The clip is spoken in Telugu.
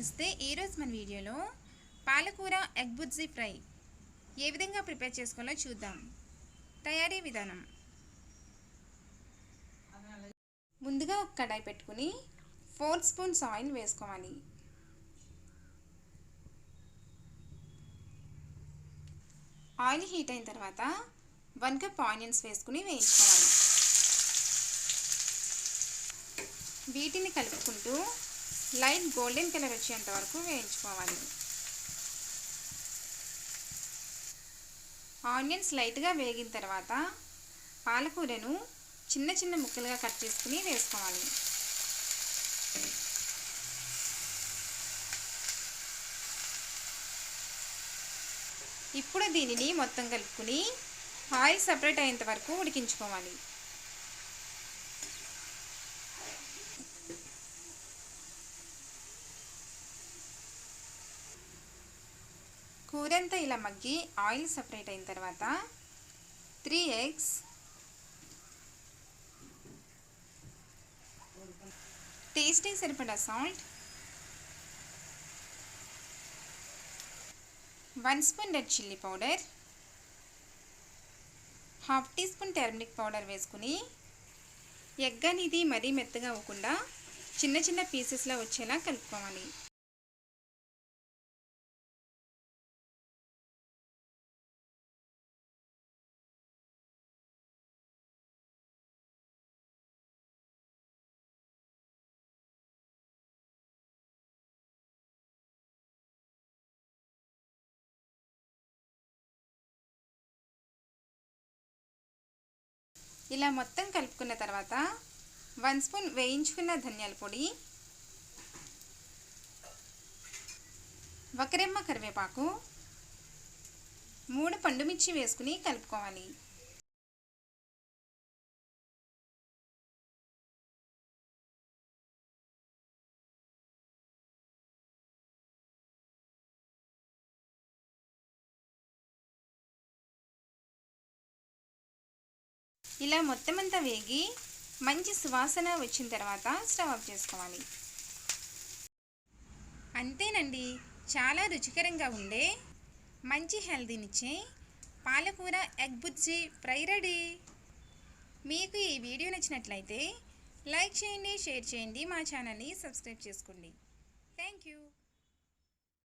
నమస్తే ఈరోజు మన వీడియోలో పాలకూర ఎగ్ బుజ్జి ఫ్రై ఏ విధంగా ప్రిపేర్ చేసుకోవాలో చూద్దాం. తయారీ విధానం. ముందుగా ఒక కడాయి పెట్టుకుని ఫోర్ స్పూన్స్ ఆయిల్ వేసుకోవాలి. ఆయిల్ హీట్ అయిన తర్వాత వన్ కప్ ఆనియన్స్ వేసుకుని వేయించుకోవాలి. వీటిని కలుపుకుంటూ లైట్ గోల్డెన్ కలర్ వచ్చేంత వరకు వేయించుకోవాలి. ఆనియన్స్ లైట్గా వేగిన తర్వాత పాలకూరను చిన్న చిన్న ముక్కలుగా కట్ చేసుకుని వేసుకోవాలి. ఇప్పుడు దీనిని మొత్తం కలుపుకుని ఆయిల్ సపరేట్ అయ్యేంత వరకు ఉడికించుకోవాలి. కూరంతా ఇలా మగ్గి ఆయిల్ సపరేట్ అయిన తర్వాత త్రీ ఎగ్స్ టేస్టీ సరిపడా salt one spoon red chilli powder half tea spoon turmeric powder వేసుకుని ఎగ్ అనేది మరీ మెత్తగా అవ్వకుండా చిన్న చిన్న పీసెస్లో వచ్చేలా కలుపుకోవాలి. ఇలా మొత్తం కలుపుకున్న తర్వాత వన్ స్పూన్ వేయించుకున్న ధనియాల పొడి వకరెమ్మ కరివేపాకు మూడు పండుమిర్చి వేసుకుని కలుపుకోవాలి. ఇలా మొత్తం అంతా వేగి మంచి సువాసన వచ్చిన తర్వాత స్టవ్ ఆఫ్ చేసుకోవాలి. అంతేనండి. చాలా రుచికరంగా ఉండే మంచి హెల్తీనిచ్చే పాలకూర ఎగ్ బుజ్జి ఫ్రై రెడీ. మీకు ఈ వీడియో నచ్చినట్లయితే లైక్ చేయండి షేర్ చేయండి మా ఛానల్ని సబ్స్క్రైబ్ చేసుకోండి. Thank you